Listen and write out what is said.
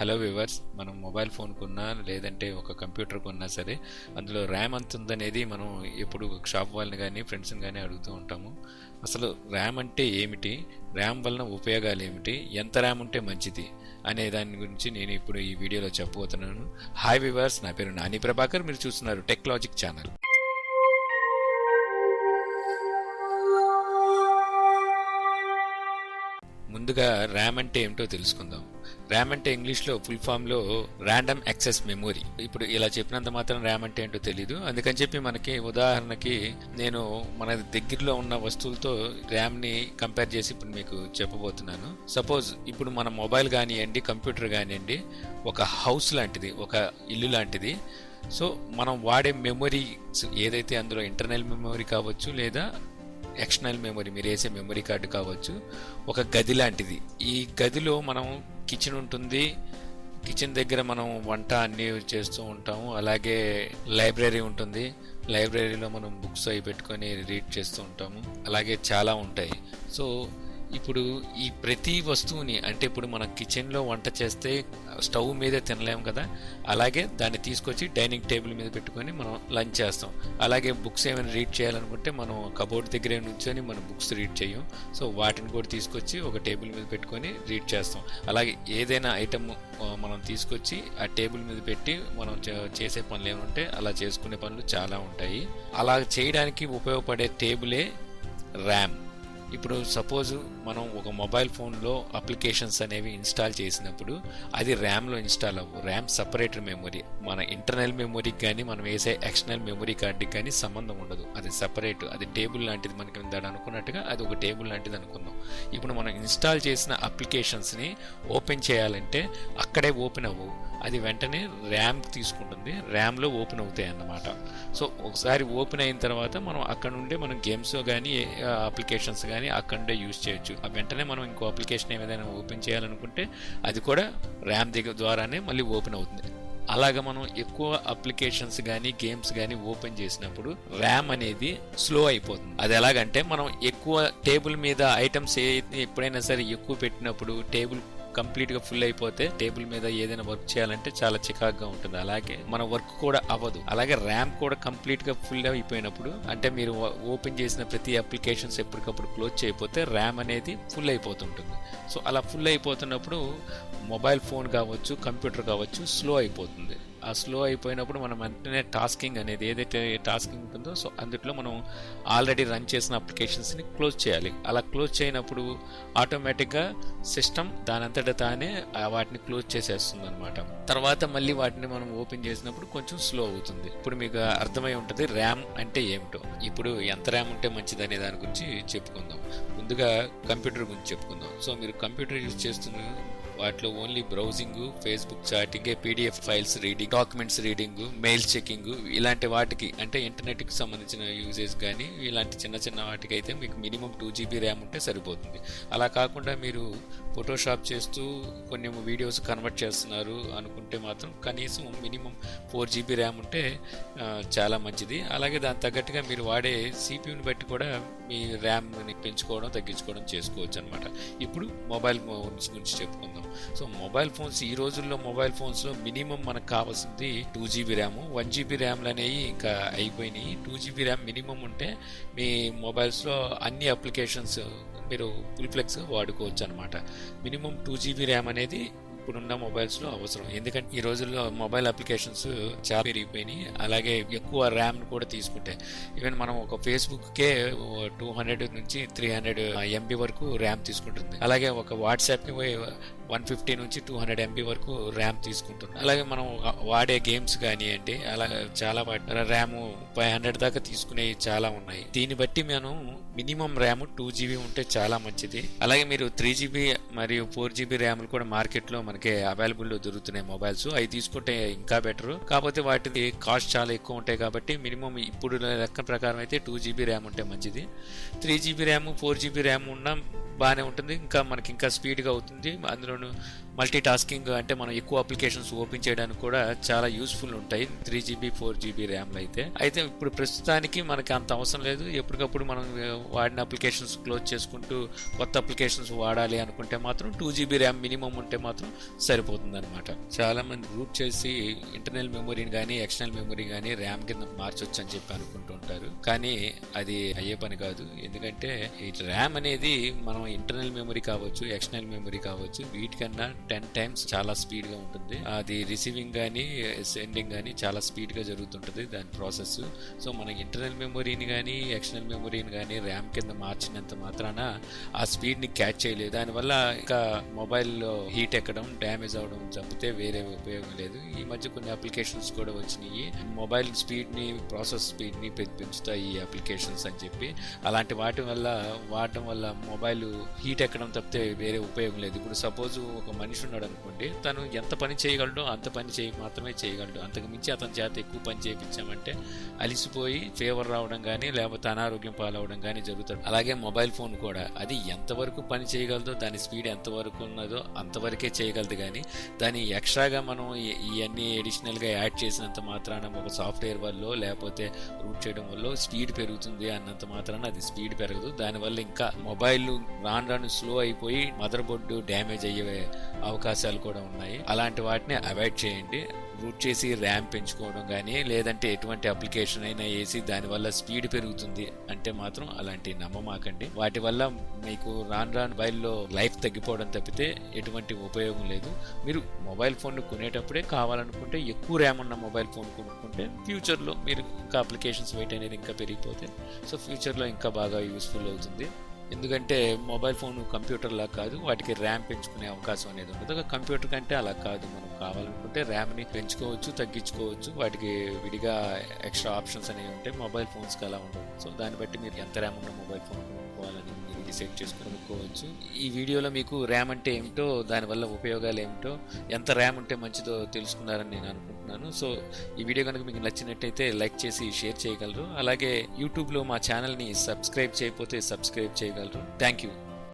Hello viewers మనం mobile phone కొన్నా లేదంటే ఒక కంప్యూటర్ కొన్నా సరే అందులో ర్యామ్ అంత ఉందనేది మనం ఎప్పుడు షాప్ వాళ్ళని కానీ ఫ్రెండ్స్ని కానీ అడుగుతూ ఉంటాము. అసలు ర్యామ్ అంటే ఏమిటి? ర్యామ్ వలన ఉపయోగాలు ఏమిటి? ఎంత ర్యామ్ ఉంటే మంచిది? అనే దాని గురించి నేను ఇప్పుడు ఈ వీడియోలో చెప్పబోతున్నాను. హాయ్ వివర్స్ నా పేరు నాని ప్రభాకర్ మీరు చూస్తున్నారు టెక్లాజిక్ ఛానల్. ముందుగా ర్యామ్ అంటే ఏమిటో తెలుసుకుందాం. ర్యామ్ అంటే ఇంగ్లీష్లో ఫుల్ ఫామ్లో ర్యాండమ్ యాక్సెస్ మెమొరీ. ఇప్పుడు ఇలా చెప్పినంత మాత్రం ర్యామ్ అంటే ఏంటో తెలియదు అందుకని చెప్పి మనకి ఉదాహరణకి నేను మన దగ్గరలో ఉన్న వస్తువులతో ర్యామ్ని కంపేర్ చేసి ఇప్పుడు మీకు చెప్పబోతున్నాను. సపోజ్ ఇప్పుడు మన మొబైల్ కానివ్వండి కంప్యూటర్ కానివ్వండి ఒక హౌస్ లాంటిది ఒక ఇల్లు లాంటిది. సో మనం వాడే మెమొరీ ఏదైతే అందులో ఇంటర్నల్ మెమొరీ కావచ్చు లేదా ఎక్స్టర్నల్ మెమరీ మీరు వేసే మెమరీ కార్డు కావచ్చు ఒక గది లాంటిది. ఈ గదిలో మనం కిచెన్ ఉంటుంది. కిచెన్ దగ్గర మనం వంట అన్నీ చేస్తూ ఉంటాము. అలాగే లైబ్రరీ ఉంటుంది. లైబ్రరీలో మనం బుక్స్ అవి పెట్టుకొని రీడ్ చేస్తూ ఉంటాము. అలాగే చాలా ఉంటాయి. సో ఇప్పుడు ఈ ప్రతి వస్తువుని అంటే ఇప్పుడు మనం కిచెన్లో వంట చేస్తే స్టవ్ మీదే తినలేము కదా అలాగే దాన్ని తీసుకొచ్చి డైనింగ్ టేబుల్ మీద పెట్టుకొని మనం లంచ్ చేస్తాం. అలాగే బుక్స్ ఏమైనా రీడ్ చేయాలనుకుంటే మనం కబోర్డ్ దగ్గరే నుంచొని మనం బుక్స్ రీడ్ చేయం. సో వాటిని కూడా తీసుకొచ్చి ఒక టేబుల్ మీద పెట్టుకొని రీడ్ చేస్తాం. అలాగే ఏదైనా ఐటమ్ మనం తీసుకొచ్చి ఆ టేబుల్ మీద పెట్టి మనం చేసే పనులు ఏమంటే అలా చేసుకునే పనులు చాలా ఉంటాయి. అలా చేయడానికి ఉపయోగపడే టేబులే ర్యామ్. ఇప్పుడు సపోజ్ మనం ఒక మొబైల్ ఫోన్లో అప్లికేషన్స్ అనేవి ఇన్స్టాల్ చేసినప్పుడు అది ర్యామ్లో ఇన్స్టాల్ అవ్వు. ర్యామ్ సపరేట్ మెమొరీ మన ఇంటర్నల్ మెమొరీకి కానీ మనం వేసే ఎక్స్టర్నల్ మెమొరీ కార్డుకి కానీ సంబంధం ఉండదు. అది సపరేట్ అది టేబుల్ లాంటిది మనకి ఇందాడు అనుకున్నట్టుగా అది ఒక టేబుల్ లాంటిది అనుకుందాం. ఇప్పుడు మనం ఇన్స్టాల్ చేసిన అప్లికేషన్స్ని ఓపెన్ చేయాలంటే అక్కడే ఓపెన్ అవ్వు. అది వెంటనే ర్యామ్ తీసుకుంటుంది. ర్యామ్లో ఓపెన్ అవుతాయి అన్నమాట సో ఒకసారి ఓపెన్ అయిన తర్వాత మనం అక్కడ నుండే మనం గేమ్స్ కానీ అప్లికేషన్స్ కానీ అక్కడ నుండే యూజ్ చేయొచ్చు. ఆ వెంటనే మనం ఇంకో అప్లికేషన్ ఏదైనా ఓపెన్ చేయాలనుకుంటే అది కూడా ర్యామ్ దగ్గర ద్వారానే మళ్ళీ ఓపెన్ అవుతుంది. అలాగ మనం ఎక్కువ అప్లికేషన్స్ కానీ గేమ్స్ కానీ ఓపెన్ చేసినప్పుడు ర్యామ్ అనేది స్లో అయిపోతుంది. అది ఎలాగంటే మనం ఎక్కువ టేబుల్ మీద ఐటమ్స్ ఎప్పుడైనా సరే ఎక్కువ పెట్టినప్పుడు టేబుల్ కంప్లీట్గా ఫుల్ అయిపోతే టేబుల్ మీద ఏదైనా వర్క్ చేయాలంటే చాలా చికాగ్గా ఉంటుంది. అలాగే మన వర్క్ కూడా అవ్వదు. అలాగే ర్యామ్ కూడా కంప్లీట్గా ఫుల్ అయిపోయినప్పుడు అంటే మీరు ఓపెన్ చేసిన ప్రతి అప్లికేషన్స్ ఎప్పటికప్పుడు క్లోజ్ చేయకపోతే ర్యామ్ అనేది ఫుల్ అయిపోతుంటుంది. సో అలా ఫుల్ అయిపోతున్నప్పుడు మొబైల్ ఫోన్ కావచ్చు కంప్యూటర్ కావచ్చు స్లో అయిపోతుంది. ఆ స్లో అయిపోయినప్పుడు మనం వెంటనే టాస్కింగ్ అనేది ఏదైతే టాస్కింగ్ ఉంటుందో సో అందులో మనం ఆల్రెడీ రన్ చేసిన అప్లికేషన్స్ని క్లోజ్ చేయాలి. అలా క్లోజ్ చేయనప్పుడు ఆటోమేటిక్గా సిస్టమ్ దానంతట తానే వాటిని క్లోజ్ చేసేస్తుంది అనమాట తర్వాత మళ్ళీ వాటిని మనం ఓపెన్ చేసినప్పుడు కొంచెం స్లో అవుతుంది. ఇప్పుడు మీకు అర్థమై ఉంటుంది ర్యామ్ అంటే ఏమిటో. ఇప్పుడు ఎంత ర్యామ్ ఉంటే మంచిది అనే దాని గురించి చెప్పుకుందాం. ముందుగా కంప్యూటర్ గురించి చెప్పుకుందాం. సో మీరు కంప్యూటర్ యూజ్ చేస్తున్న వాటిలో only browsing Facebook chatting PDF files reading documents reading mail checking ఇలాంటి వాటికి అంటే ఇంటర్నెట్కి సంబంధించిన యూజెస్ కానీ ఇలాంటి చిన్న చిన్న వాటికి అయితే మీకు మినిమం టూ జీబీ ర్యామ్ ఉంటే సరిపోతుంది. అలా కాకుండా మీరు ఫోటోషాప్ చేస్తూ కొన్ని వీడియోస్ కన్వర్ట్ చేస్తున్నారు అనుకుంటే మాత్రం కనీసం మినిమం ఫోర్ జీబీ ర్యామ్ ఉంటే చాలా మంచిది. అలాగే దాని తగ్గట్టుగా మీరు వాడే సిపియూని బట్టి కూడా మీ ర్యామ్ని పెంచుకోవడం తగ్గించుకోవడం చేసుకోవచ్చు అనమాట ఇప్పుడు మొబైల్ ఫోన్స్ గురించి చెప్పుకుందాం. సో మొబైల్ ఫోన్స్ ఈ రోజుల్లో మొబైల్ ఫోన్స్లో మినిమం మనకు కావాల్సింది two GB RAM one GB ర్యామ్లు అనేవి ఇంకా అయిపోయినాయి. టూ జీబీ ర్యామ్ మినిమం ఉంటే మీ మొబైల్స్లో అన్ని అప్లికేషన్స్ మీరు ఫుల్ ఫ్లెక్స్ వాడుకోవచ్చు అనమాట మినిమం టూ జీబీ ర్యామ్ అనేది ఇప్పుడున్న మొబైల్స్లో అవసరం. ఎందుకంటే ఈ రోజుల్లో మొబైల్ అప్లికేషన్స్ చాలా పెరిగిపోయినాయి. అలాగే ఎక్కువ ర్యామ్ కూడా తీసుకుంటాయి ఈవెన్ మనం ఒక ఫేస్బుక్కే టూ హండ్రెడ్ నుంచి త్రీ హండ్రెడ్ ఎంబీ వరకు ర్యామ్ తీసుకుంటుంది. అలాగే ఒక వాట్సాప్కి వన్ ఫిఫ్టీ నుంచి టూ హండ్రెడ్ ఎంబీ వరకు ర్యామ్ తీసుకుంటుంది. అలాగే మనం వాడే గేమ్స్ కానివ్వండి అలాగే చాలా ర్యామ్ ఫైవ్ హండ్రెడ్ దాకా తీసుకునేవి చాలా ఉన్నాయి. దీన్ని బట్టి మనం మినిమం ర్యామ్ టూ జీబీ ఉంటే చాలా మంచిది. అలాగే మీరు త్రీ జీబీ మరియు ఫోర్ జీబీ ర్యామ్లు కూడా మార్కెట్లో మనకి అవైలబుల్ దొరుకుతున్నాయి మొబైల్స్ అవి తీసుకుంటే ఇంకా బెటర్ కాకపోతే వాటిది కాస్ట్ చాలా ఎక్కువ ఉంటాయి కాబట్టి మినిమం ఇప్పుడు లెక్క ప్రకారం అయితే టూ జీబీ ర్యామ్ ఉంటే మంచిది. Three GB RAM four GB RAM ఉన్న బాగానే ఉంటుంది. ఇంకా మనకి ఇంకా స్పీడ్గా అవుతుంది. అందులోనూ మల్టీ టాస్కింగ్ అంటే మనం ఎక్కువ అప్లికేషన్స్ ఓపెన్ చేయడానికి కూడా చాలా యూస్ఫుల్ ఉంటాయి. త్రీ జీబీ ఫోర్ జీబీ ర్యామ్లు అయితే. అయితే ఇప్పుడు ప్రస్తుతానికి మనకి అంత అవసరం లేదు. ఎప్పటికప్పుడు మనం వాడిన అప్లికేషన్స్ క్లోజ్ చేసుకుంటూ కొత్త అప్లికేషన్స్ వాడాలి అనుకుంటే మాత్రం టూ జీబీ ర్యామ్ మినిమం ఉంటే మాత్రం సరిపోతుంది అనమాట చాలా మంది రూట్ చేసి ఇంటర్నల్ మెమొరీని కానీ ఎక్స్టర్నల్ మెమొరీ కానీ ర్యామ్ కింద మార్చొచ్చు అని చెప్పి అనుకుంటూ ఉంటారు. కానీ అది అయ్యే పని కాదు. ఎందుకంటే ఈ ర్యామ్ అనేది మనం ఇంటర్నల్ మెమొరీ కావచ్చు ఎక్స్టర్నల్ మెమొరీ కావచ్చు వీటికన్నా టెన్ టైమ్స్ చాలా స్పీడ్గా ఉంటుంది. అది రిసీవింగ్ కానీ సెండింగ్ కానీ చాలా స్పీడ్గా జరుగుతుంటుంది దాని ప్రాసెస్. సో మన ఇంటర్నల్ మెమొరీని కానీ ఎక్స్టర్నల్ మెమొరీని కానీ ర్యామ్ కింద మార్చినంత మాత్రాన ఆ స్పీడ్ని క్యాచ్ చేయలేదు. దానివల్ల ఇంకా మొబైల్లో హీట్ ఎక్కడం డ్యామేజ్ అవడం తప్పితే వేరే ఉపయోగం లేదు. ఈ మధ్య కొన్ని అప్లికేషన్స్ కూడా వచ్చినాయి. మొబైల్ స్పీడ్ని ప్రాసెస్ స్పీడ్ని పెంచుతాయి ఈ అప్లికేషన్స్ అని చెప్పి. అలాంటి వాటి వల్ల వాడటం వల్ల మొబైల్ హీట్ ఎక్కడం తప్పితే వేరే ఉపయోగం లేదు. ఇప్పుడు సపోజ్ ఒక మనిషి ఉన్నాడు అనుకోండి తను ఎంత పని చేయగలడో అంత పని చేయి మాత్రమే చేయగలడు. అంతకు మించి అతని చేత ఎక్కువ పని చేయించామంటే అలిసిపోయి ఫీవర్ రావడం కానీ లేకపోతే అనారోగ్యం పాలవడం కానీ జరుగుతాడు. అలాగే మొబైల్ ఫోన్ కూడా. అది ఎంతవరకు పని చేయగలదో దాని స్పీడ్ ఎంతవరకు ఉన్నదో అంతవరకే చేయగలదు కానీ దాని ఎక్స్ట్రాగా మనం ఇవన్నీ అడిషనల్గా యాడ్ చేసినంత మాత్రాన ఒక సాఫ్ట్వేర్ వల్ల లేకపోతే రూట్ చేయడం వల్ల స్పీడ్ పెరుగుతుంది అన్నంత మాత్రాన అది స్పీడ్ పెరగదు. దానివల్ల ఇంకా మొబైల్ రాను రాను స్లో అయిపోయి మదర్ బోర్డు డ్యామేజ్ అయ్యే అవకాశాలు కూడా ఉన్నాయి. అలాంటి వాటిని అవాయిడ్ చేయండి. రూట్ చేసి ర్యామ్ పెంచుకోవడం కానీ లేదంటే ఎటువంటి అప్లికేషన్ అయినా వేసి దానివల్ల స్పీడ్ పెరుగుతుంది అంటే మాత్రం అలాంటి నమ్మమాకండి. వాటి వల్ల మీకు రాను రాను మొబైల్లో లైఫ్ తగ్గిపోవడం తప్పితే ఎటువంటి ఉపయోగం లేదు. మీరు మొబైల్ ఫోన్ కొనేటప్పుడే కావాలనుకుంటే ఎక్కువ ర్యామ్ ఉన్న మొబైల్ ఫోన్ కొనుక్కుంటే ఫ్యూచర్లో మీరు ఇంకా అప్లికేషన్స్ వెయిట్ అనేది ఇంకా పెరిగిపోతే సో ఫ్యూచర్లో ఇంకా బాగా యూస్ఫుల్ అవుతుంది. ఎందుకంటే మొబైల్ ఫోన్ కంప్యూటర్ లా కాదు వాటికి ర్యామ్ పెంచుకునే అవకాశం అనేది ఉండదు. కంప్యూటర్ కంటే అలా కాదు మనం కావాలనుకుంటే ర్యామ్ని పెంచుకోవచ్చు తగ్గించుకోవచ్చు. వాటికి విడిగా ఎక్స్ట్రా ఆప్షన్స్ అనేవి ఉంటాయి మొబైల్ ఫోన్స్కి అలా ఉండవు. సో దాన్ని బట్టి మీరు ఎంత ర్యామ్ ఉన్న మొబైల్ ఫోన్ సెట్ మీరు చేసుకుని కొనుక్కోవచ్చు ఈ వీడియోలో మీకు ర్యామ్ అంటే ఏమిటో దానివల్ల ఉపయోగాలు ఏమిటో ఎంత ర్యామ్ ఉంటే మంచిదో తెలుసుకున్నారని నేను అనుకుంటున్నాను. సో ఈ వీడియో కనుక మీకు నచ్చినట్టయితే లైక్ చేసి షేర్ చేయగలరు. అలాగే యూట్యూబ్లో మా ఛానల్ని సబ్స్క్రైబ్ చేయకపోతే సబ్స్క్రైబ్ చేయగలరు. Thank you.